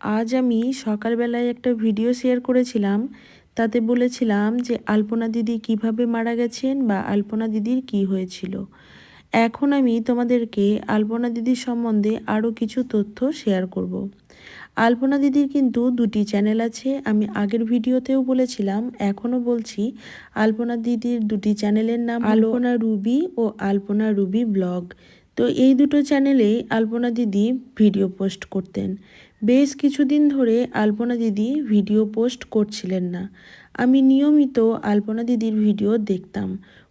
আজ আমি সকালবেলায় একটা ভিডিও শেয়ার করেছিলাম। তাতে বলেছিলাম যে, আলপনা দিদি কীভাবে মারা গেছেন বা আলপনা দিদির কি হয়েছিল। এখন আমি তোমাদেরকে আলপনা দিদির সম্বন্ধে আরও কিছু তথ্য শেয়ার করব। আলপনা দিদির কিন্তু দুটি চ্যানেল আছে, আমি আগের ভিডিওতেও বলেছিলাম, এখনও বলছি, আলপনা দিদির দুটি চ্যানেলের নাম আলপনা রুবি ও আলপনা রুবি ব্লগ। তো এই দুটো চ্যানেলেই আলপনা দিদি ভিডিও পোস্ট করতেন। বেশ কিছুদিন ধরে আলপনা দিদি ভিডিও পোস্ট করছিলেন না। আমি নিয়মিত আলপনা দিদির ভিডিও দেখতাম।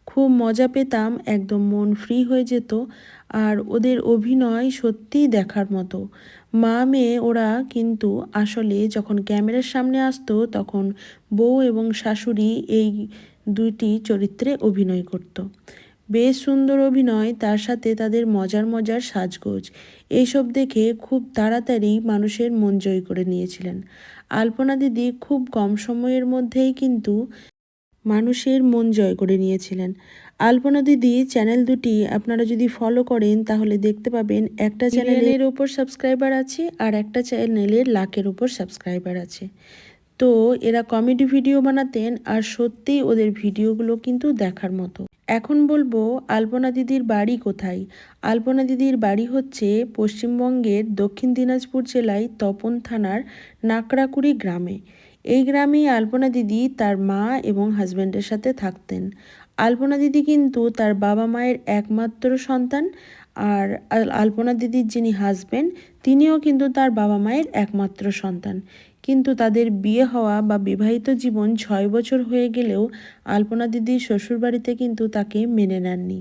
খুব মজা পেতাম, একদম মন ফ্রি হয়ে যেত আর ওদের অভিনয় সত্যিই দেখার মতো। মা মেয়ে ওরা কিন্তু আসলে যখন ক্যামেরার সামনে আসতো তখন বউ এবং শাশুড়ি এই দুইটি চরিত্রে অভিনয় করত। বেশ সুন্দর অভিনয়, তার সাথে তাদের মজার মজার সাজগোজ। এইসব দেখে খুব তাড়াতাড়ি মানুষের মন জয় করে নিয়েছিলেন। আলপনা দিদি খুব কম সময়ের মধ্যেই কিন্তু মানুষের মন জয় করে নিয়েছিলেন। আলপনা দিদি চ্যানেল দুটি আপনারা যদি ফলো করেন, তাহলে দেখতে পাবেন একটা চ্যানেলের ওপর সাবস্ক্রাইবার আছে আর একটা চ্যানেলের লাখের ওপর সাবস্ক্রাইবার আছে। তো এরা কমেডি ভিডিও বানাতেন আর সত্যি ওদের ভিডিওগুলো কিন্তু দেখার মতো। এখন বলব আলপনা দিদির বাড়ি কোথায়? আলপনা দিদির বাড়ি হচ্ছে পশ্চিমবঙ্গের দক্ষিণ দিনাজপুর জেলায় তপন থানার নাকড়াকুড়ি গ্রামে। এই গ্রামেই আলপনা দিদি তার মা এবং হাজব্যান্ডের সাথে থাকতেন। আলপনা দিদি কিন্তু তার বাবা মায়ের একমাত্র সন্তান আর আলপনা দিদির যিনি হাজব্যান্ড তিনিও কিন্তু তার বাবা মায়ের একমাত্র সন্তান। কিন্তু তাদের বিয়ে হওয়া বা বিবাহিত জীবন ছয় বছর হয়ে গেলেও আলপনা দিদির শ্বশুরবাড়িতে কিন্তু তাকে মেনে নেননি।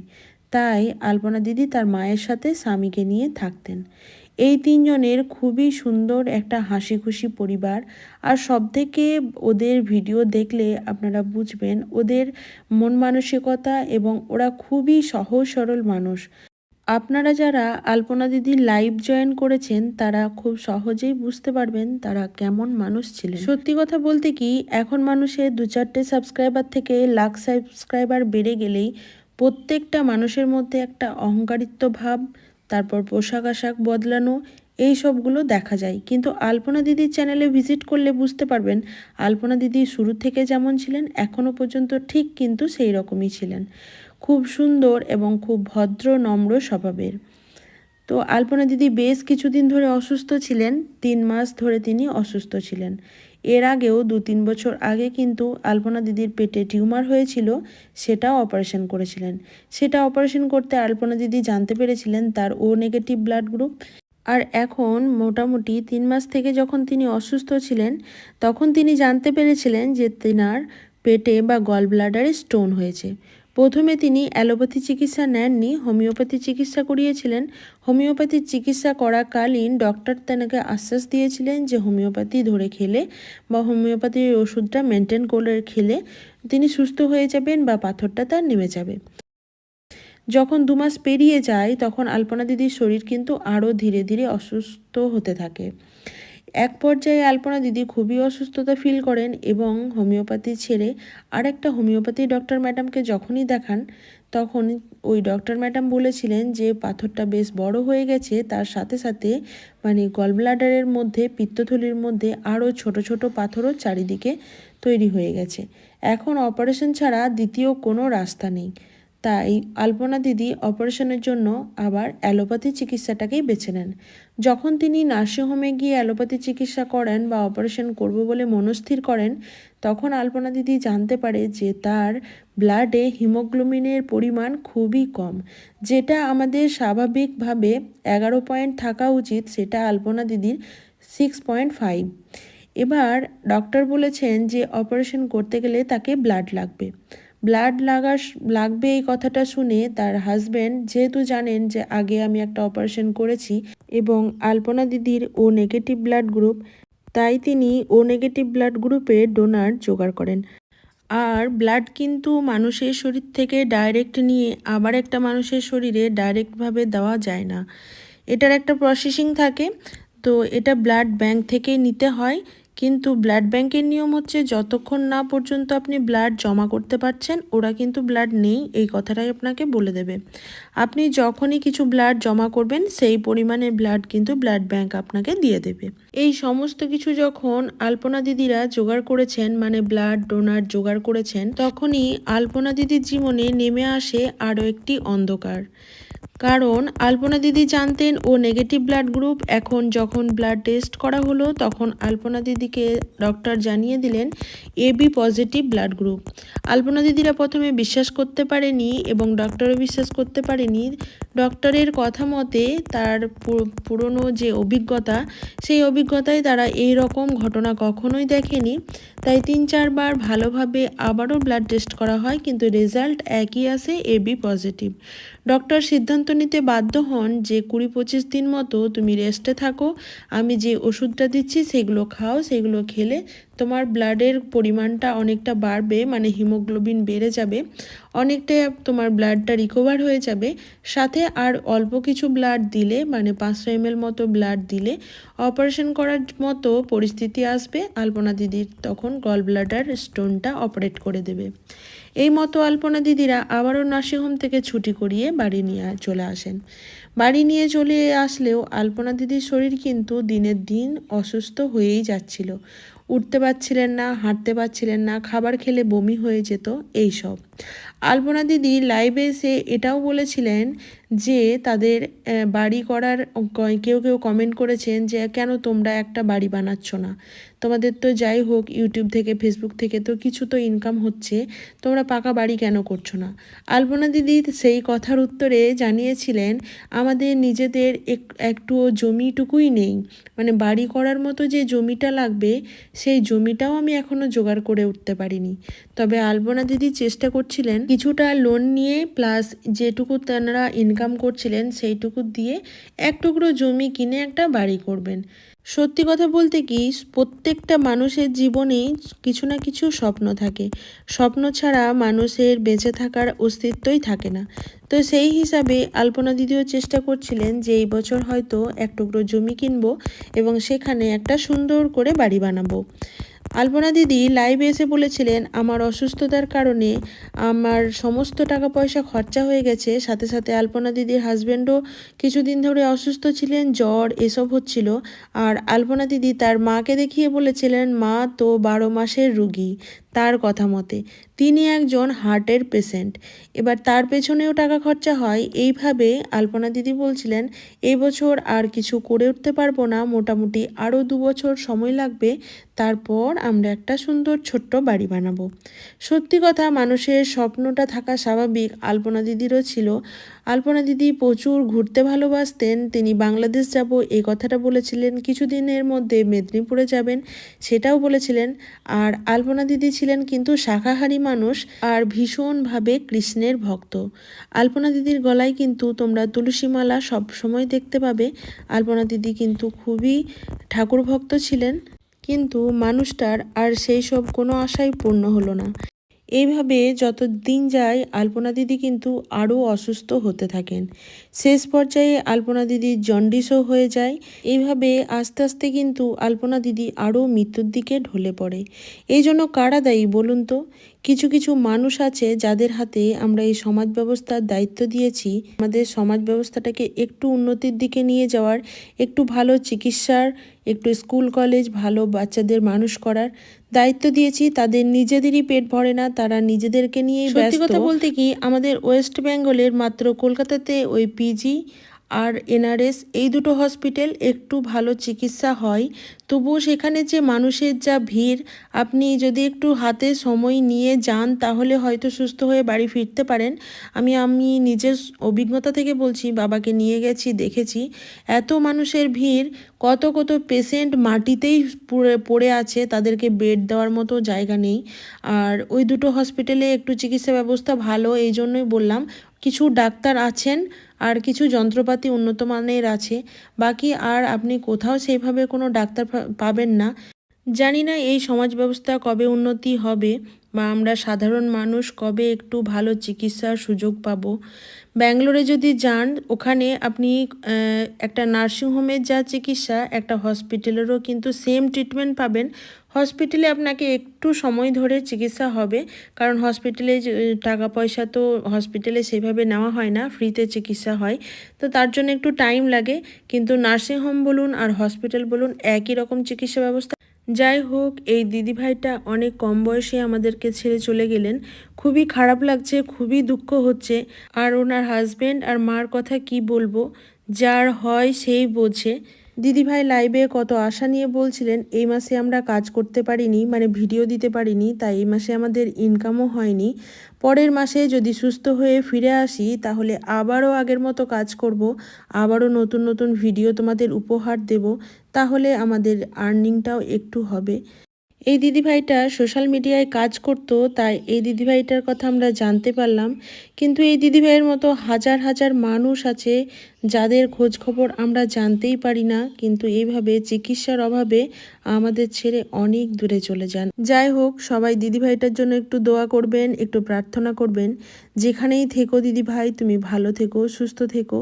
তাই আলপনা দিদি তার মায়ের সাথে স্বামীকে নিয়ে থাকতেন। এই তিনজনের খুবই সুন্দর একটা হাসি খুশি পরিবার। আর সব থেকে ওদের ভিডিও দেখলে আপনারা বুঝবেন, ওদের মন মানসিকতা এবং ওরা খুবই সহজ সরল মানুষ। আপনারা যারা আলপনা দিদির লাইভ জয়েন করেছেন, তারা খুব সহজেই বুঝতে পারবেন তারা কেমন মানুষ ছিলেন। সত্যি কথা বলতে কি, এখন মানুষের দু চারটে সাবস্ক্রাইবার থেকে লাখ সাবস্ক্রাইবার বেড়ে গেলেই প্রত্যেকটা মানুষের মধ্যে একটা অহংকারিত্ব ভাব, তারপর পোশাক আশাক বদলানো, এই সবগুলো দেখা যায়। কিন্তু আলপনা দিদির চ্যানেলে ভিজিট করলে বুঝতে পারবেন, আলপনা দিদি শুরু থেকে যেমন ছিলেন এখনও পর্যন্ত ঠিক কিন্তু সেই রকমই ছিলেন। খুব সুন্দর এবং খুব ভদ্র, নম্র স্বভাবের। তো আলপনা দিদি বেশ কিছুদিন ধরে অসুস্থ ছিলেন, তিন মাস ধরে তিনি অসুস্থ ছিলেন। এর আগেও দু তিন বছর আগে কিন্তু আলপনা দিদির পেটে টিউমার হয়েছিল, সেটাও অপারেশন করেছিলেন। সেটা অপারেশন করতে আলপনা দিদি জানতে পেরেছিলেন তার ও নেগেটিভ ব্লাড গ্রুপ। আর এখন মোটামুটি তিন মাস থেকে যখন তিনি অসুস্থ ছিলেন, তখন তিনি জানতে পেরেছিলেন যে তেনার পেটে বা গল ব্লাডারে স্টোন হয়েছে। প্রথমে তিনি অ্যালোপ্যাথি চিকিৎসা নেননি, হোমিওপ্যাথি চিকিৎসা করিয়েছিলেন। হোমিওপ্যাথির চিকিৎসা করাকালীন ডক্টর তেনাকে আশ্বাস দিয়েছিলেন যে হোমিওপ্যাথি ধরে খেলে বা হোমিওপ্যাথির ওষুধটা মেনটেন করে খেলে তিনি সুস্থ হয়ে যাবেন বা পাথরটা তার নেমে যাবে। যখন দু মাস পেরিয়ে যায়, তখন আলপনা দিদির শরীর কিন্তু আরও ধীরে ধীরে অসুস্থ হতে থাকে। এক পর্যায়ে আলপনা দিদি খুবই অসুস্থতা ফিল করেন এবং হোমিওপ্যাথি ছেড়ে আরেকটা হোমিওপ্যাথি ডক্টর ম্যাডামকে যখনই দেখান, তখন ওই ডক্টর ম্যাডাম বলেছিলেন যে পাথরটা বেশ বড় হয়ে গেছে, তার সাথে সাথে মানে গলব্লাডারের মধ্যে, পিত্তথলির মধ্যে আরও ছোট ছোট পাথরও চারিদিকে তৈরি হয়ে গেছে। এখন অপারেশন ছাড়া দ্বিতীয় কোনো রাস্তা নেই। তাই আলপনা দিদি অপারেশনের জন্য আবার অ্যালোপ্যাথি চিকিৎসাটাকেই বেছে নেন। যখন তিনি নার্সিংহোমে গিয়ে অ্যালোপ্যাথি চিকিৎসা করেন বা অপারেশন করব বলে মনস্থির করেন, তখন আলপনা দিদি জানতে পারে যে তার ব্লাডে হিমোগ্লোবিনের পরিমাণ খুবই কম। যেটা আমাদের স্বাভাবিকভাবে এগারো পয়েন্ট থাকা উচিত, সেটা আলপনা দিদির সিক্স পয়েন্ট ফাইভ। এবার ডক্টর বলেছেন যে অপারেশন করতে গেলে তাকে ব্লাড লাগবে। ব্লাড লাগার লাগবে এই কথাটা শুনে তার হাজব্যান্ড যেহেতু জানেন যে আগে আমি একটা অপারেশন করেছি এবং আলপনা দিদির ও নেগেটিভ ব্লাড গ্রুপ তাই তিনি ও নেগেটিভ ব্লাড গ্রুপে ডোনার জোগাড় করেন। আর ব্লাড কিন্তু মানুষের শরীর থেকে ডাইরেক্ট নিয়ে আবার একটা মানুষের শরীরে ডাইরেক্টভাবে দেওয়া যায় না। এটার একটা প্রসেসিং থাকে, তো এটা ব্লাড ব্যাংক থেকে নিতে হয়। কিন্তু ব্লাড ব্যাংকের নিয়ম হচ্ছে যতক্ষণ না পর্যন্ত আপনি ব্লাড জমা করতে পারছেন, ওরা কিন্তু ব্লাড নেই, এই কথাটাই আপনাকে বলে দেবে। আপনি যখনই কিছু ব্লাড জমা করবেন, সেই পরিমাণে ব্লাড কিন্তু ব্লাড ব্যাংক আপনাকে দিয়ে দেবে। এই সমস্ত কিছু যখন আলপনা দিদিরা জোগাড় করেছেন মানে ব্লাড ডোনার জোগাড় করেছেন, তখনই আলপনা দিদির জীবনে নেমে আসে আরও একটি অন্ধকার। কারণ আলপনা দিদি জানতেন ও নেগেটিভ ব্লাড গ্রুপ এখন যখন ব্লাড টেস্ট করা হলো, তখন আলপনা দিদিকে ডক্টর জানিয়ে দিলেন AB positive blood group Alpana দিদিরা প্রথমে বিশ্বাস করতে পারেনি এবং ডক্টরও বিশ্বাস করতে পারেনি। ডক্টরের কথা মতে তার পুরনো যে অভিজ্ঞতা, সেই অভিজ্ঞতায় তারা এই রকম ঘটনা কখনোই দেখেনি। তাই তিন চারবার ভালোভাবে আবারও ব্লাড টেস্ট করা হয়, কিন্তু রেজাল্ট একই আসে এবি পজিটিভ ডক্টর সিদ্ধান্ত নিতে বাধ্য হন যে কুড়ি পঁচিশ দিন মতো তুমি রেস্টে থাকো, আমি যে ওষুধটা দিচ্ছি সেগুলো খাও, সেগুলো খেলে তোমার ব্লাডের পরিমাণটা অনেকটা বাড়বে মানে হিমোগ্লোবিন বেড়ে যাবে, অনেকটা তোমার ব্লাডটা রিকভার হয়ে যাবে, সাথে আর অল্প কিছু ব্লাড দিলে মানে পাঁচশো এম মতো ব্লাড দিলে অপারেশন করার মতো পরিস্থিতি আসবে, আলপনা দিদির তখন গল ব্লাডার স্টোনটা অপারেট করে দেবে। এই মতো আলপনা দিদিরা আবারও নার্সিংহোম থেকে ছুটি করিয়ে বাড়ি নিয়ে চলে আসেন। বাড়ি নিয়ে চলে আসলেও আলপনা দিদির শরীর কিন্তু দিনের দিন অসুস্থ হয়েই যাচ্ছিল। উঠতে পারছিলেন না হাঁটতে পারছিলেন না খাবার খেলে বমি হয়ে যেত এই সব। আলপনা দিদি লাইভে এসে এটাও বলেছিলেন যে তাদের বাড়ি করার কেউ কেউ কমেন্ট করেছেন যে, কেন তোমরা একটা বাড়ি বানাচ্ছ না? তোমাদের তো যাই হোক ইউটিউব থেকে ফেসবুক থেকে তো কিছু তো ইনকাম হচ্ছে, তোমরা পাকা বাড়ি কেন করছ না? আলপনা দিদি সেই কথার উত্তরে জানিয়েছিলেন, আমাদের নিজেদের একটুও জমিটুকুই নেই। মানে বাড়ি করার মতো যে জমিটা লাগবে, সেই জমিটাও আমি এখনও জোগাড় করে উঠতে পারিনি। তবে আলপনা দিদি চেষ্টা করছিলেন, কিছুটা লোন নিয়ে প্লাস যেটুকু তেনারা ইনকাম করছিলেন সেইটুকু দিয়ে এক টুকরো জমি কিনে একটা বাড়ি করবেন। সত্যি কথা বলতে কি, প্রত্যেকটা মানুষের জীবনেই কিছু না কিছু স্বপ্ন থাকে। স্বপ্ন ছাড়া মানুষের বেঁচে থাকার অস্তিত্বই থাকে না। তো সেই হিসাবে আলপনা দিদিও চেষ্টা করছিলেন যে এই বছর হয়তো এক টুকরো জমি কিনবো এবং সেখানে একটা সুন্দর করে বাড়ি বানাবো। আলপনা দিদি লাইভে এসে বলেছিলেন, আমার অসুস্থতার কারণে আমার সমস্ত টাকা পয়সা খরচা হয়ে গেছে। সাথে সাথে আলপনা দিদির হাজব্যান্ডও কিছুদিন ধরে অসুস্থ ছিলেন, জ্বর এসব হচ্ছিল। আর আলপনা দিদি তার মাকে দেখিয়ে বলেছিলেন, মা তো বারো মাসের রুগী। তার কথা মতে তিনি একজন হার্টের পেশেন্ট। এবার তার পেছনেও টাকা খরচা হয়। এইভাবে আলপনা দিদি বলছিলেন, এই বছর আর কিছু করে উঠতে পারব না। মোটামুটি আরও দু বছর সময় লাগবে। তারপর আমরা একটা সুন্দর ছোট্ট বাড়ি বানাবো। সত্যি কথা, মানুষের স্বপ্নটা থাকা স্বাভাবিক আলপনা দিদিরও ছিল। আলপনা দিদি প্রচুর ঘুরতে ভালোবাসতেন। তিনি বাংলাদেশ যাব এই কথাটা বলেছিলেন। কিছুদিনের মধ্যে মেদিনীপুরে যাবেন, সেটাও বলেছিলেন। আর আলপনা দিদি ছিলেন কিন্তু শাকাহারী মানুষ আর ভীষণভাবে কৃষ্ণের ভক্ত। আলপনা দিদির গলায় কিন্তু তোমরা তুলসীমালা সব সময় দেখতে পাবে। আলপনা দিদি কিন্তু খুবই ঠাকুর ভক্ত ছিলেন। কিন্তু মানুষটার আর সেই সব কোনো আশাই পূর্ণ হলো না। এইভাবে যত দিন যায় আলপনা দিদি কিন্তু আরও অসুস্থ হতে থাকেন। শেষ পর্যায়ে আলপনা দিদি জন্ডিসও হয়ে যায়। এইভাবে আস্তে আস্তে কিন্তু আলপনা দিদি আরও মৃত্যুর দিকে ঢলে পড়ে। এই জন্য কারা দায়ী বলুন তো? কিছু কিছু মানুষ আছে যাদের হাতে আমরা এই সমাজ ব্যবস্থার দায়িত্ব দিয়েছি। আমাদের সমাজ ব্যবস্থাটাকে একটু উন্নতির দিকে নিয়ে যাওয়ার, একটু ভালো চিকিৎসার একটু স্কুল কলেজ ভালো বাচ্চাদের মানুষ করার দায়িত্ব দিয়েছি। তাদের নিজেদেরই পেট ভরে না তারা নিজেদেরকে নিয়ে সত্যি কথা বলতে কি আমাদের ওয়েস্ট বেঙ্গলের মাত্র কলকাতাতে ওই পিজি আর এনআরএস, এই দুটো হসপিটাল একটু ভালো চিকিৎসা হয়। তবুও সেখানে যে মানুষের যা ভিড়, আপনি যদি একটু হাতে সময় নিয়ে যান, তাহলে হয়তো সুস্থ হয়ে বাড়ি ফিরতে পারেন। আমি আমি নিজের অভিজ্ঞতা থেকে বলছি, বাবাকে নিয়ে গেছি, দেখেছি। এত মানুষের ভিড়, কত কত পেশেন্ট মাটিতেই পড়ে আছে, তাদেরকে বেড দেওয়ার মতো জায়গা নেই। আর ওই দুটো হসপিটালে একটু চিকিৎসা ব্যবস্থা ভালো, এই জন্যই বললাম, কিছু ডাক্তার আছেন আর কিছু যন্ত্রপাতি উন্নত মানের আছে। বাকি আর আপনি কোথাও সেইভাবে কোনো ডাক্তার পাবেন না। জানি না এই সমাজ ব্যবস্থা কবে উন্নতি হবে বা আমরা সাধারণ মানুষ কবে একটু ভালো চিকিৎসার সুযোগ পাব। ব্যাঙ্গালোরে যদি যান, ওখানে আপনি একটা নার্সিংহোমের যা চিকিৎসা, একটা হসপিটালেরও কিন্তু সেম ট্রিটমেন্ট পাবেন। হসপিটালে আপনাকে একটু সময় ধরে চিকিৎসা হবে। কারণ হসপিটালে টাকা পয়সা তো হসপিটালে সেভাবে নেওয়া হয় না, ফ্রিতে চিকিৎসা হয়। তো তার জন্য একটু টাইম লাগে। কিন্তু নার্সিংহোম বলুন আর হসপিটাল বলুন, একই রকম চিকিৎসা ব্যবস্থা। যাই হোক, এই দিদিভাইটা অনেক কম বয়সে আমাদেরকে ছেড়ে চলে গেলেন। খুবই খারাপ লাগছে, খুবই দুঃখ হচ্ছে। আর ওনার হাজবেন্ড আর মার কথা কি বলব? যার হয় সেই বোঝে। দিদিভাই লাইভে কত আশা নিয়ে বলছিলেন, এই মাসে আমরা কাজ করতে পারিনি মানে ভিডিও দিতে পারিনি, তাই এই মাসে আমাদের ইনকামও হয়নি। পরের মাসে যদি সুস্থ হয়ে ফিরে আসি, তাহলে আবারও আগের মতো কাজ করব, আবারও নতুন নতুন ভিডিও তোমাদের উপহার দেব, তাহলে আমাদের আর্নিংটাও একটু হবে। এই দিদিভাইটা সোশ্যাল মিডিয়ায় কাজ করতো, তাই এই দিদিভাইটার কথা আমরা জানতে পারলাম। কিন্তু এই দিদিভাইয়ের মতো হাজার হাজার মানুষ আছে, যাদের খোঁজ খবর আমরা জানতেই পারি না। কিন্তু এইভাবে চিকিৎসার অভাবে আমাদের ছেড়ে অনেক দূরে চলে যান। যাই হোক, সবাই দিদিভাইটার জন্য একটু দোয়া করবেন, একটু প্রার্থনা করবেন। যেখানেই থেকো দিদিভাই, তুমি ভালো থেকো, সুস্থ থেকো।